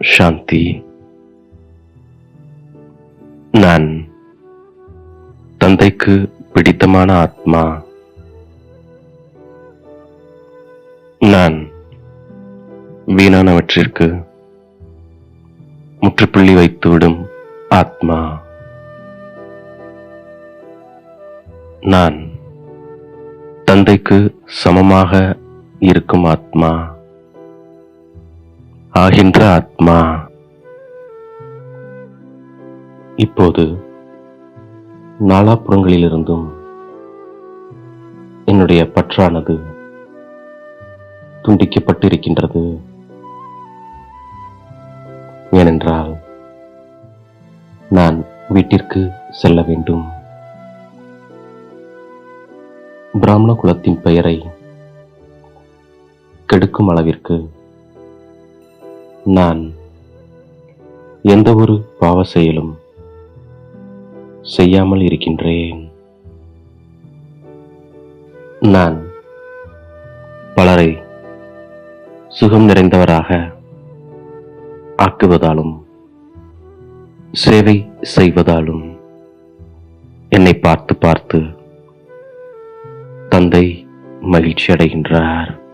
சாந்தி நான் தந்தைக்கு பிடித்தமான ஆத்மா. நான் வீணானவற்றிற்கு முற்றுப்புள்ளி வைத்துவிடும் ஆத்மா. நான் தந்தைக்கு சமமாக இருக்கும் ஆத்மா. ஆகின்ற ஆத்மா. இப்போது நாலாபுறங்களிலிருந்தும் என்னுடைய பற்றானது துண்டிக்கப்பட்டிருக்கின்றது. ஏனென்றால் நான் வீட்டிற்கு செல்ல வேண்டும். பிராமண குலத்தின் பெயரை கெடுக்கும் அளவிற்கு நான் எந்த ஒரு பாவ செயலும் செய்யாமல் இருக்கின்றேன். நான் பலரை சுகம் நிறைந்தவராக ஆக்குவதாலும் சேவை செய்வதாலும் என்னை பார்த்து பார்த்து தந்தை மகிழ்ச்சி அடைகின்றார்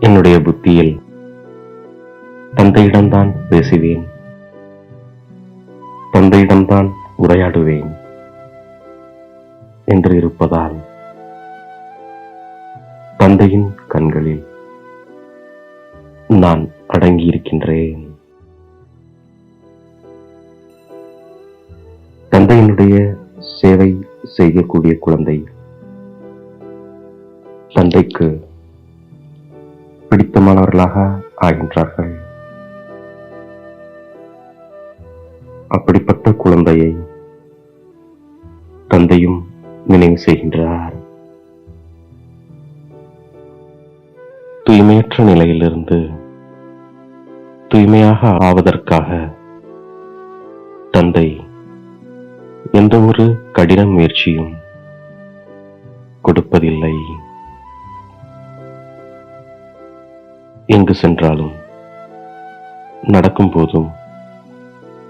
என்னுடைய புத்தியில் தந்தையிடம்தான் பேசுவேன். தந்தையிடம்தான் உரையாடுவேன் என்று இருப்பதால் தந்தையின் கண்களில் நான் அடங்கியிருக்கின்றேன். தந்தையினுடைய சேவை செய்யக்கூடிய குழந்தை தந்தைக்கு பிடித்தமானவர்களாக ஆகின்றார்கள். அப்படிப்பட்ட குழந்தையை தந்தையும் நினைவு செய்கின்றார். தூய்மையற்ற நிலையிலிருந்து தூய்மையாக ஆவதற்காக தந்தை எந்த ஒரு கடின முயற்சியும் கொடுப்பதில்லை. எங்கு சென்றாலும் நடக்கும் போதும்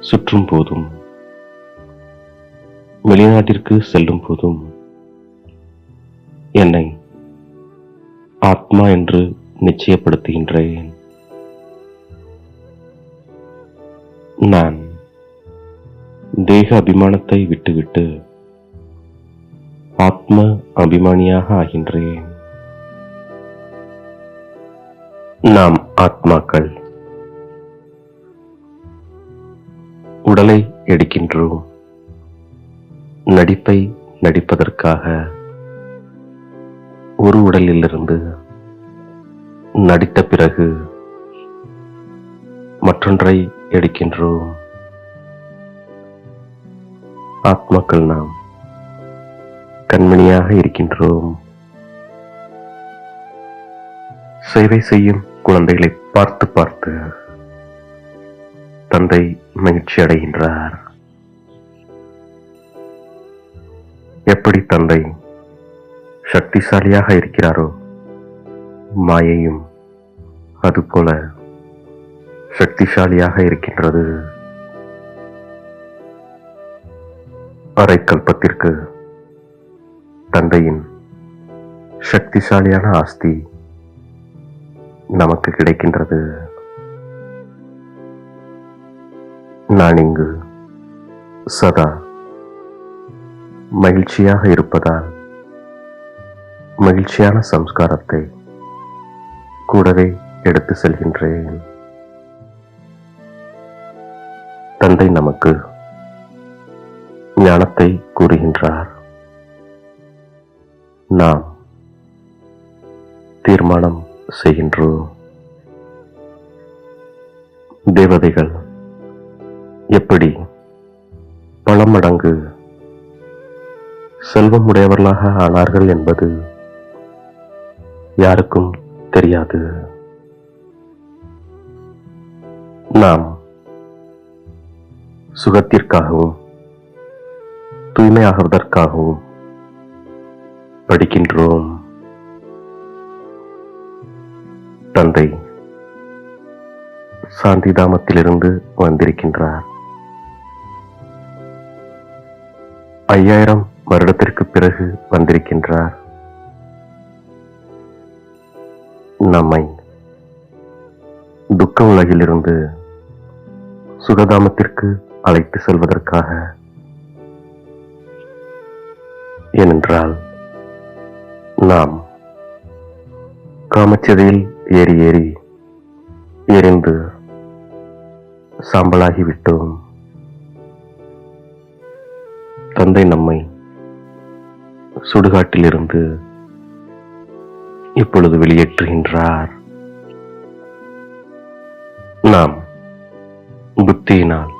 சுற்றும் போதும் வெளிநாட்டிற்கு செல்லும் போதும் என்னை ஆத்மா என்று நிச்சயப்படுத்துகின்றேன். நான் தேக அபிமானத்தை விட்டுவிட்டு ஆத்ம அபிமானியாக ஆகின்றேன். நாம் ஆத்மாக்கள். உடலை எடுக்கின்றோம். நடிப்பை நடிப்பதற்காக ஒரு உடலிலிருந்து நடித்த பிறகு மற்றொன்றை எடுக்கின்றோம். ஆத்மாக்கள் நாம் கண்மணியாக இருக்கின்றோம். சேவை செய்யும் குழந்தைகளை பார்த்து பார்த்து தந்தை மகிழ்ச்சி அடைகின்றார். எப்படி தந்தை சக்திசாலியாக இருக்கிறாரோ மாயையும் அதுபோல சக்திசாலியாக இருக்கின்றது. அரை கல்பத்திற்கு தந்தையின் சக்திசாலியான ஆஸ்தி நமக்கு கிடைக்கின்றது. நான் இங்கு சதா மகிழ்ச்சியாக இருப்பதால் மகிழ்ச்சியான சம்ஸ்காரத்தை கூடவே எடுத்து செல்கின்றேன். தந்தை நமக்கு ஞானத்தை கூறுகின்றார். நாம் தீர்மானம் செய்கின்றோம். தேவதைகள் எப்படி பல மடங்கு செல்வம் உடையவர்களாக ஆனார்கள் என்பது யாருக்கும் தெரியாது. நாம் சுகத்திற்காகவும் தூய்மையாகுவதற்காகவும் படிக்கின்றோம். தந்தை சாந்திதாமத்திலிருந்து வந்திருக்கின்றார். ஐயாயிரம் வருடத்திற்கு பிறகு வந்திருக்கின்றார். நம்மை துக்க உலகிலிருந்து சுகதாமத்திற்கு அழைத்து செல்வதற்காக ஏனென்றால் நாம் காமச்சதையில் ஏறி ஏறி எரிந்து சாம்பலாகிவிட்டோம். தந்தை நம்மை சுடுகாட்டிலிருந்து இப்பொழுது வெளியேற்றுகின்றார். நாம் புத்தியினால்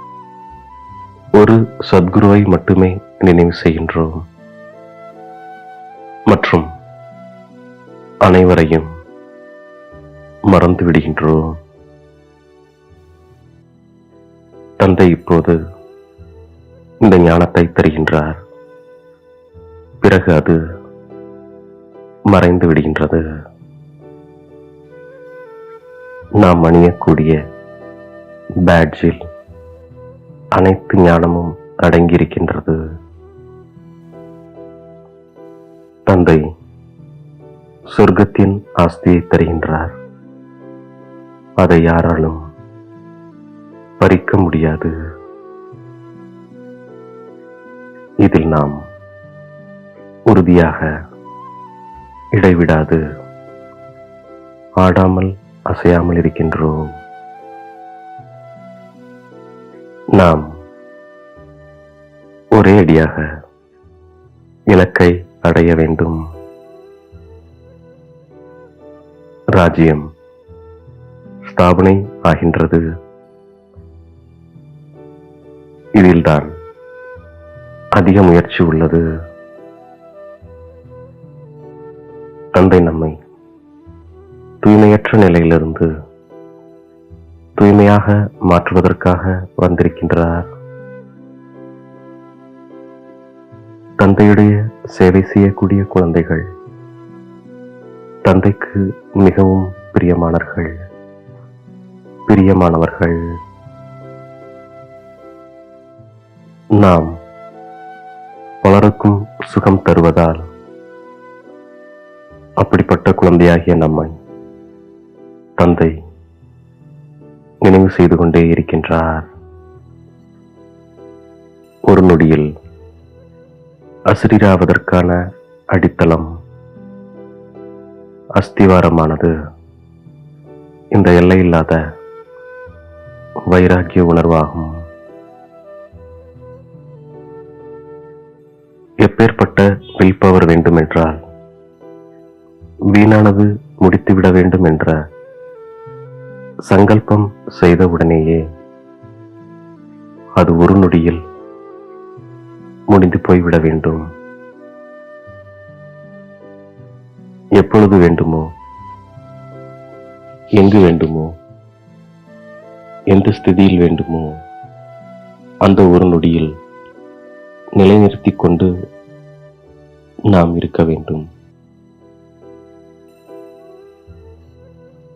ஒரு சத்குருவை மட்டுமே நினைவு செய்கின்றோம். மற்றும் அனைவரையும் மறந்து விடுகின்றோம் தந்தை இப்போது இந்த ஞானத்தை தருகின்றார். பிறகு அது மறைந்து விடுகின்றது. நாம் அணியக்கூடிய பேட்ஜில் அனைத்து ஞானமும் அடங்கியிருக்கின்றது. தந்தை சொர்க்கத்தின் ஆஸ்தியை தருகின்றார். அதை யாராலும் பறிக்க முடியாது. இதில் நாம் உறுதியாக இடைவிடாது. ஆடாமல் அசையாமல் இருக்கின்றோம். நாம் ஒரே அடியாக இலக்கை அடைய வேண்டும். ராஜ்யம் ஸ்தாபனை ஆகின்றது. இதில்தான் அதிக முயற்சி உள்ளது. தந்தை நம்மை தூய்மையற்ற நிலையிலிருந்து தூய்மையாக மாற்றுவதற்காக வந்திருக்கின்றார். தந்தையுடைய சேவை செய்யக்கூடிய குழந்தைகள் தந்தைக்கு மிகவும் பிரியமானவர்கள். பிரியமானவர்கள் நாம் பலருக்கும் சுகம் தருவதால் அப்படிப்பட்ட குழந்தையாகிய நம்மை தந்தை நினைவு செய்து கொண்டே இருக்கின்றார். ஒரு நொடியில் அசிரீராவதற்கான அடித்தளம் அஸ்திவாரமானது. இந்த எல்லையில்லாத வைராக்கிய உணர்வாகும். எப்பேற்பட்ட வில் பவர் வேண்டுமென்றால் வீணானது முடித்துவிட வேண்டும் என்ற சங்கல்பம் செய்தவுடனேயே அது ஒரு நொடியில் முடிந்து போய்விட வேண்டும். எப்பொழுது வேண்டுமோ எங்கு வேண்டுமோ எந்த ஸ்திதியில் வேண்டுமோ அந்த ஒரு நொடியில் நிலைநிறுத்தி கொண்டு நாம் இருக்க வேண்டும்.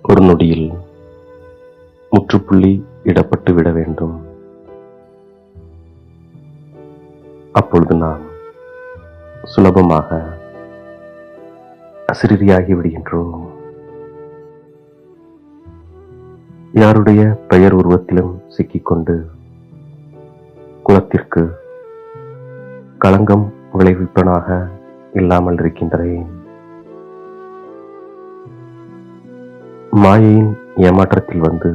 ஒரு நொடியில் முற்றுப்புள்ளி இடப்பட்டு விட வேண்டும். அப்பொழுது நாம் சுலபமாக அசிறியாகி விடுகின்றோம். யாருடைய பெயர் உருவத்திலும் சிக்கிக்கொண்டு குலத்திற்கு களங்கம் விளைவிப்பனாக இல்லாமல் இருக்கின்றேன் மாயையின் ஏமாற்றத்தில் வந்து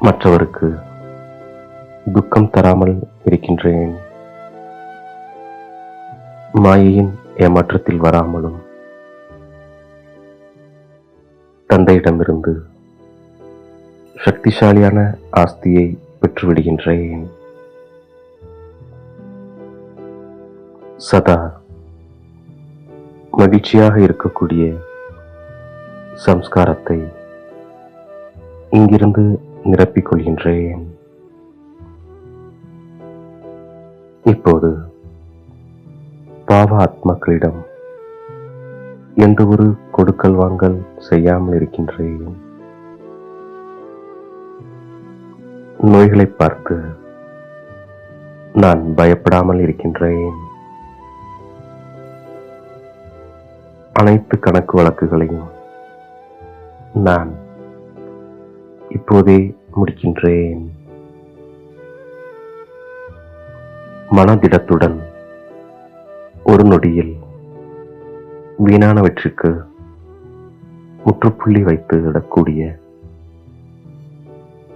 மற்றவருக்கு துக்கம் தராமல் இருக்கின்றேன். மாயையின் ஏமாற்றத்தில் வராமலும் தந்தையிடமிருந்து சக்திசாலியான ஆஸ்தியை பெற்றுவிடுகின்றேன். சதா மகிழ்ச்சியாக இருக்கக்கூடிய சம்ஸ்காரத்தை இங்கிருந்து நிரப்பிக்கொள்கின்றேன் இப்போது பாவ ஆத்மாக்களிடம் எந்த ஒரு கொடுக்கல் வாங்கல் செய்யாமல் இருக்கின்றேன். நோய்களை பார்த்து நான் பயப்படாமல் இருக்கின்றேன். அனைத்து கணக்கு வழக்குகளையும் நான் இப்போதே முடிக்கின்றேன். மனதிடத்துடன் ஒரு நொடியில் வீணானவற்றுக்கு முற்றுப்புள்ளி வைத்து விடக்கூடிய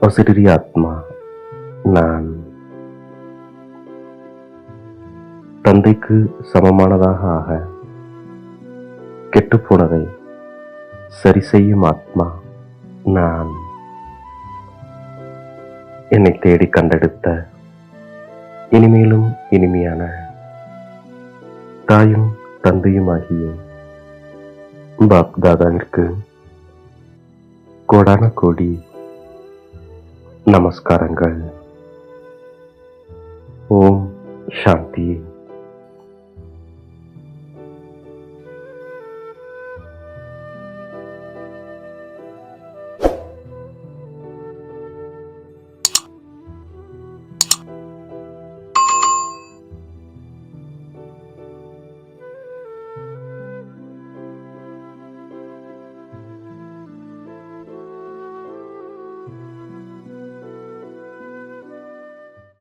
அசிறிய ஆத்மா நான் தந்தைக்கு சமமானதாக ஆக கெட்டுப்போனதை சரி செய்யும் ஆத்மா நான். என்னை தேடி கண்டெடுத்த இனிமேலும் இனிமையான தாயும் தந்தையுமாகிய பாப்தாதாவிற்கு கோடான கோடி நமஸ்காரங்கள் ஓம் சாந்தி